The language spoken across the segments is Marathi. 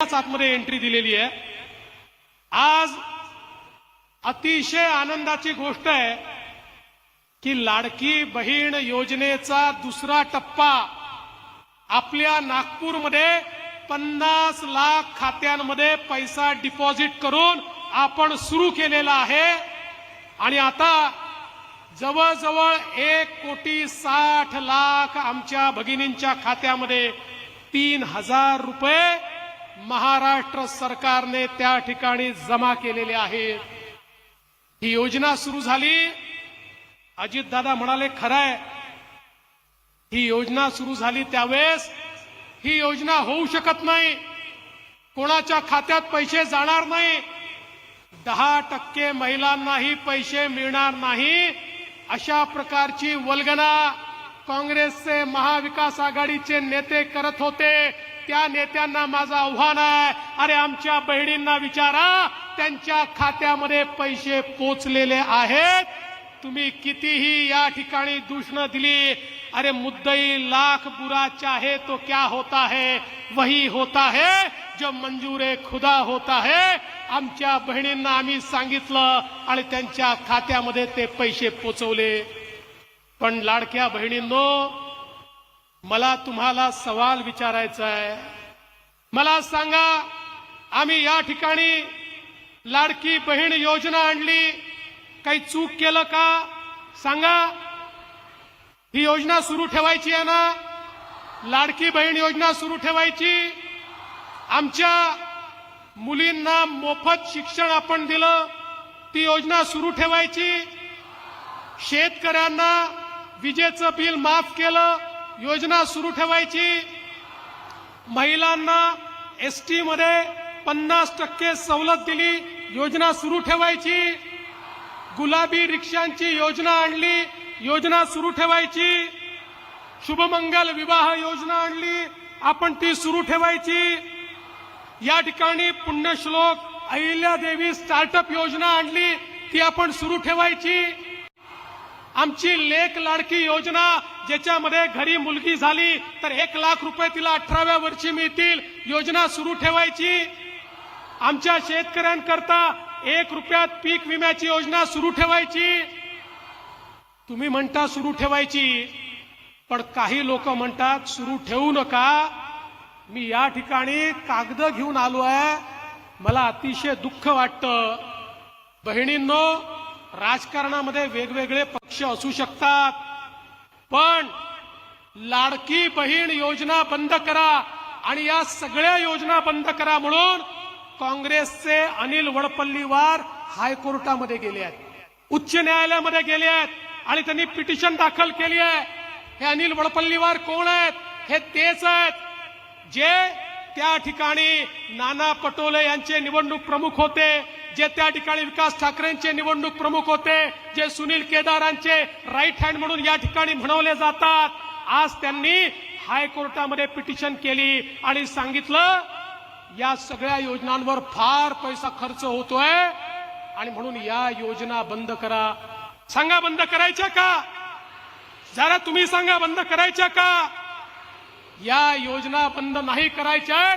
आतमध्ये एंट्री दिलेली आहे. आज अतिशय आनंदाची गोष्ट आहे की लाडकी बहीण योजनेचा दुसरा टप्पा आपल्या नागपूरमध्ये पन्नास लाख खात्यांमध्ये पैसा डिपॉझिट करून आपण सुरू केलेला आहे. आणि आता जवळजवळ एक कोटी साठ लाख आमच्या भगिनींच्या खात्यामध्ये तीन हजार रुपये महाराष्ट्र सरकारने त्या ठिकाणी जमा केलेले आहेत ही योजना सुरू झाली. अजितदादा म्हणाले खरंय. ही योजना सुरू झाली त्यावेळेस ही योजना होऊ शकत नाही. कोणाच्या खात्यात पैसे जाणार नाही. दहा टक्के महिलांनाही पैसे मिळणार नाही. अशा प्रकारची वल्गना काँग्रेसचे महाविकास आघाडीचे नेते करत होते. त्या नेत्यांना माझं आव्हान आहे. अरे आमच्या बहिणींना विचारा त्यांच्या खात्यामध्ये पैसे पोचलेले आहेत. तुम्ही कितीही या ठिकाणी दूषणं दिली अरे मुद्दई लाख बुरा चाहे तो क्या होता है वही होता है जो मंजूरे खुदा होता है. आमच्या बहिणींना आम्ही सांगितलं आणि त्यांच्या खात्यामध्ये ते पैसे पोचवले. पण लाडक्या बहिणींनो मला तुम्हाला सवाल विचारायचा आहे. मला सांगा आम्ही या ठिकाणी लाडकी बहीण योजना आणली काही चूक केलं का? सांगा. ही योजना सुरू ठेवायची आहे ना? लाडकी बहीण योजना सुरू ठेवायची. आमच्या मुलींना मोफत शिक्षण आपण दिलं ती योजना सुरू ठेवायची. शेतकऱ्यांना विजेचं बिल माफ केलं योजना सुरू ठेवायची. महिलांना एसमध्ये पन्नास टक्के सवलत दिली योजना सुरू ठेवायची. गुलाबी रिक्षांची योजना आणली योजना सुरू ठेवायची. शुभमंगल विवाह योजना आणली आपण ती सुरू ठेवायची. या ठिकाणी पुण्यश्लोक अहिल्यादेवी स्टार्टअप योजना आणली ती आपण सुरू ठेवायची. आमची लेख लाडकी योजना ज्याच्यामध्ये घरी मुलगी झाली तर एक लाख रुपये तिला अठराव्या वर्षी मिळतील. योजना सुरू ठेवायची. आमच्या शेतकऱ्यांकरता एक रुपयात पीक विम्याची योजना सुरू ठेवायची. तुम्ही म्हणता सुरू ठेवायची पण काही लोक म्हणतात सुरू ठेवू नका. मी या ठिकाणी कागद घेऊन आलो आहे मला अतिशय दुःख वाटतं. बहिणींनो राजकारणामध्ये वेगवेगळे पक्ष असू शकतात. पण लाडकी बहीण योजना बंद करा आणि या सगळ्या योजना बंद करा म्हणून काँग्रेसचे अनिल वडपल्लीवार हायकोर्टामध्ये गेले आहेत. उच्च न्यायालयामध्ये गेले आहेत आणि त्यांनी पिटिशन दाखल केली आहे. हे अनिल वडपल्लीवार कोण आहेत? हे तेच आहेत. जे त्या ठिकाणी नाना पटोले यांचे निवडणूक प्रमुख होते. जे त्या ठिकाणी विकास ठाकरेंचे निवडणूक प्रमुख होते जे सुनील केदारांचे राईट हँड म्हणून या ठिकाणी म्हणवले जातात आज त्यांनी हायकोर्टामध्ये पिटिशन केली आणि सांगितलं या सगळ्या योजनांवर फार पैसा खर्च होतोय आणि म्हणून या योजना बंद करा. सांगा बंद करायच्या का? जरा तुम्ही सांगा बंद करायच्या का? या योजना बंद नाही करायच्या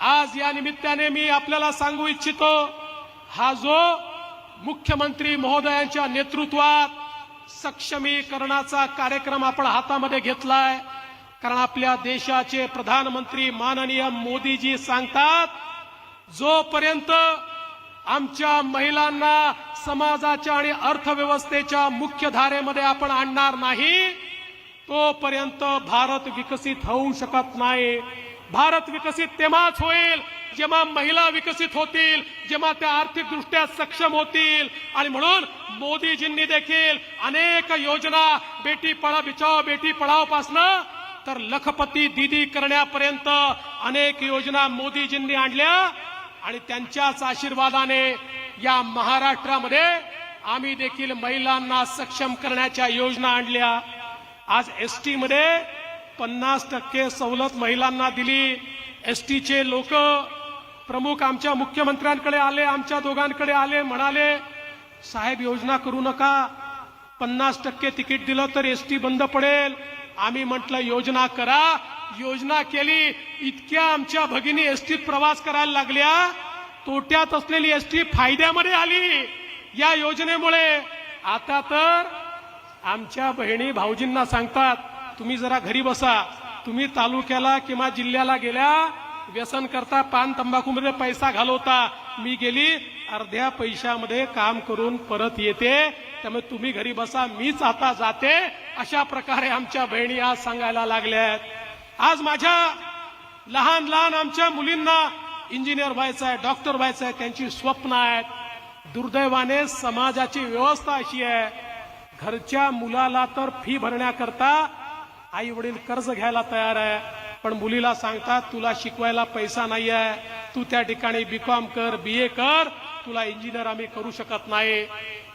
आज या निमित्ताने मी आपल्याला सांगू इच्छितो हा जो मुख्यमंत्री महोदयांच्या नेतृत्वात सक्षमीकरणाचा कार्यक्रम आपण हातामध्ये घेतलाय कारण आपल्या देशाचे प्रधानमंत्री माननीय मोदीजी सांगतात जोपर्यंत आमच्या महिलांना समाजाच्या आणि अर्थव्यवस्थेच्या मुख्य धारेमध्ये आपण आणणार नाही तोपर्यंत भारत विकसित होऊ शकत नाही. भारत विकसित तेव्हाच होईल जेव्हा महिला विकसित होतील जेव्हा त्या आर्थिकदृष्ट्या सक्षम होतील. आणि म्हणून मोदीजींनी देखील अनेक योजना बेटी पळा बिचाव बेटी पढाव पासनं तर लखपती दीदी करण्यापर्यंत अनेक योजना मोदीजींनी आणल्या. आणि त्यांच्याच आशीर्वादाने या महाराष्ट्रामध्ये आम्ही देखील महिलांना सक्षम करण्याच्या योजना आणल्या. आज एसटी मध्ये पन्नास टक्के सवलत महिलांना दिली. एस टीचे लोक प्रमुख आमच्या मुख्यमंत्र्यांकडे आले आमच्या दोघांकडे आले म्हणाले साहेब योजना करू नका. पन्नास टक्के तिकीट दिलं तर एस टी बंद पडेल. आम्ही म्हटलं योजना करा. योजना केली. इतक्या आमच्या भगिनी एसटीत प्रवास करायला लागल्या. तोट्यात असलेली एसटी फायद्यामध्ये आली. या योजनेमुळे आता तर आमच्या बहिणी भाऊजींना सांगतात तुम्ही जरा घरी बसा. तुम्ही तालुक्याला किंवा जिल्ह्याला गेल्या व्यसन करता पान तंबाखूमध्ये पैसा घालवता. मी गेली अर्ध्या पैशामध्ये काम करून परत येते. त्यामुळे तुम्ही घरी बसा मीच आता जाते. अशा प्रकारे आमच्या बहिणी आज सांगायला लागल्यात आज माझ्या लहान लहान आमच्या मुलींना इंजिनियर व्हायचं आहे डॉक्टर व्हायचं आहे त्यांची स्वप्न आहेत. दुर्दैवाने समाजाची व्यवस्था अशी आहे. घरच्या मुलाला तर फी भरण्याकरता आई वडील कर्ज घ्यायला तयार आहे पण मुलीला सांगतात तुला शिकवायला पैसा नाही आहे तू त्या ठिकाणी बीकॉम कर बी ए कर. तुला इंजिनियर आम्ही करू शकत नाही.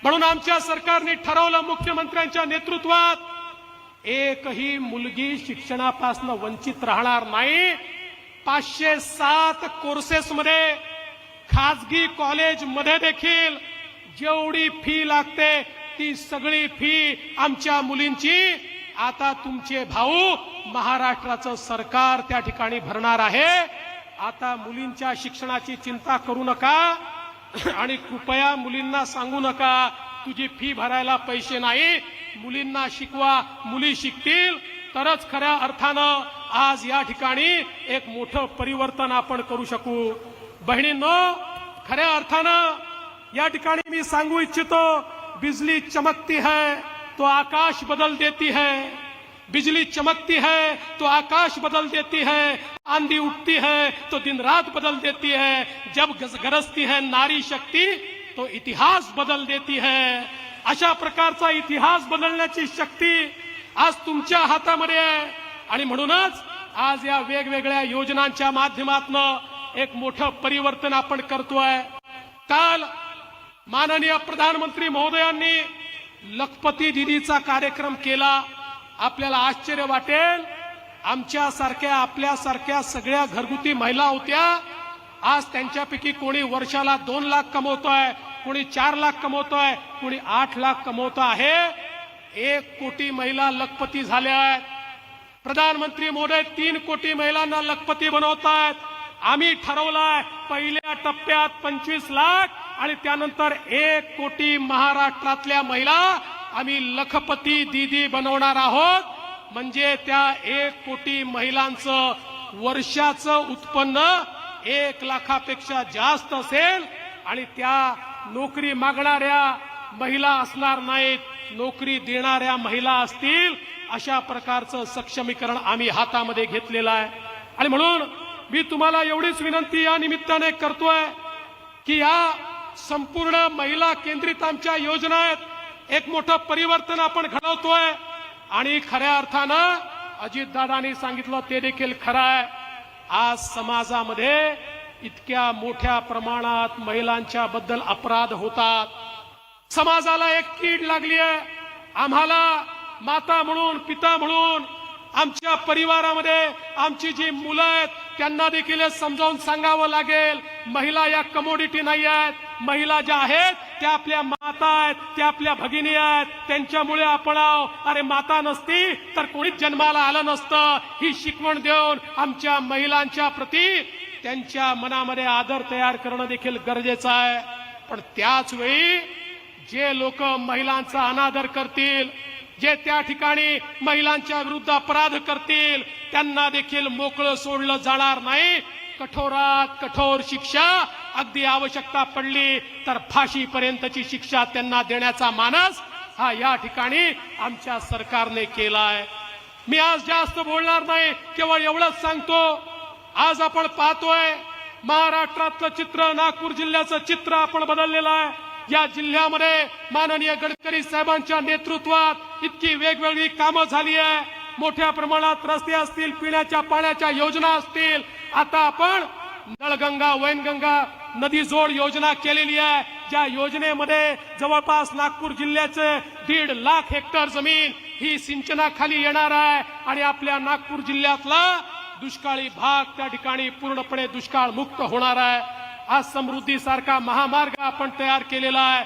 म्हणून आमच्या सरकारने ठरवलं मुख्यमंत्र्यांच्या नेतृत्वात एकही मुलगी शिक्षणापासून वंचित राहणार नाही. पाचशे सात कोर्सेसमध्ये खाजगी कॉलेजमध्ये देखील जेवढी फी लागते ती सगळी फी आमच्या मुलींची आता तुमचे भाऊ महाराष्ट्राचं सरकार त्या ठिकाणी भरणार आहे. आता मुलींच्या शिक्षणाची चिंता करू नका आणि कृपया मुलींना सांगू नका तुझी फी भरायला पैसे नाही मुलींना शिकवा मुली शिकतील. तरच खऱ्या अर्थानं आज या ठिकाणी एक मोठं परिवर्तन आपण करू शकू. बहिणींनो खऱ्या अर्थानं या ठिकाणी मी सांगू इच्छितो बिजली चमकती है. तो आकाश बदल देती है। बिजली चमकती है तो आकाश बदल देती है। आंधी उठती है तो दिन रात बदल देती है। जब गरजती है नारी शक्ती तो इतिहास बदल देती है। अशा प्रकारचा इतिहास बदलण्याची शक्ती आज तुमच्या हातामध्ये आहे. आणि म्हणूनच आज या वेगवेगळ्या योजनांच्या माध्यमातून एक मोठं परिवर्तन आपण करतोय. काल माननीय प्रधानमंत्री महोदयांनी लखपती दिदीचा कार्यक्रम केला आपल्याला आश्चर्य वाटेल. आमच्या सारख्या आपल्या सारख्या सगळ्या घरगुती महिला होत्या. आज त्यांच्यापैकी कोणी वर्षाला दोन लाख कमवतोय कोणी चार लाख कमवतोय कोणी आठ लाख कमवतो आहे. एक कोटी महिला लखपती झाल्या आहेत. प्रधानमंत्री मोदी तीन कोटी महिलांना लखपती बनवतायत. आम्ही ठरवलाय पहिल्या टप्प्यात पंचवीस लाख आणि त्यानंतर एक कोटी महाराष्ट्रातल्या महिला आम्ही लखपती दीदी बनवणार आहोत. म्हणजे त्या एक कोटी महिलांचं वर्षाचं उत्पन्न एक लाखापेक्षा जास्त असेल. आणि त्या नोकरी मागणाऱ्या महिला असणार नाहीत नोकरी देणाऱ्या महिला असतील. अशा प्रकारचं सक्षमीकरण आम्ही हातामध्ये घेतलेलं आहे. आणि म्हणून मी तुम्हाला एवढीच विनंती या निमित्ताने करतोय की या संपूर्ण महिला केंद्रित आमच्या योजना आहेत. एक मोठं परिवर्तन आपण घडवतोय. आणि खऱ्या अर्थानं अजितदादांनी सांगितलं ते देखील खरं आहे. आज समाजामध्ये इतक्या मोठ्या प्रमाणात महिलांच्या बद्दल अपराध होतात. समाजाला एक कीड लागली आहे. आम्हाला माता म्हणून पिता म्हणून आमच्या परिवारामध्ये आमची जी मुलं आहेत त्यांना देखील समजावून सांगावं लागेल. महिला या कमोडिटी नाही आहेत. महिला ज्या आहेत त्या आपल्या माता आहेत त्या आपल्या भगिनी आहेत. त्यांच्यामुळे आपण आहो. अरे माता नसती तर कोणीच जन्माला आलं नसतं. ही शिकवण देऊन आमच्या महिलांच्या प्रती त्यांच्या मनामध्ये आदर तयार करणं देखील गरजेचं आहे. पण त्याच वेळी जे लोक महिलांचा अनादर करतील जे त्या ठिकाणी महिलांच्या विरुद्ध अपराध करतील त्यांना देखील मोकळं सोडलं जाणार नाही. कठोरात कठोर शिक्षा अगदी आवश्यकता पडली तर फाशीपर्यंतची शिक्षा त्यांना देण्याचा मानस हा या ठिकाणी आमच्या सरकारने केलाय. मी आज जास्त बोलणार नाही केवळ एवढंच सांगतो आज आपण पाहतोय महाराष्ट्रातलं चित्र नागपूर जिल्ह्याचं चित्र आपण बदललेलं आहे. या जिल्ह्यामध्ये माननीय गडकरी साहेबांच्या नेतृत्वात इतकी वेगवेगळी कामं झाली आहे. मोठ्या प्रमाणात रस्ते असतील पिण्याच्या पाण्याच्या योजना असतील. आता आपण नळगंगा वैनगंगा नदी जोड योजना केलेली आहे. ज्या योजनेमध्ये जवळपास नागपूर जिल्ह्याचे दीड लाख हेक्टर जमीन ही सिंचनाखाली येणार आहे आणि आपल्या नागपूर जिल्ह्यातला दुष्काळी भाग त्या ठिकाणी पूर्णपणे दुष्काळ मुक्त होणार आहे. आज समृद्धी सारखा महामार्ग आपण तयार केलेला आहे.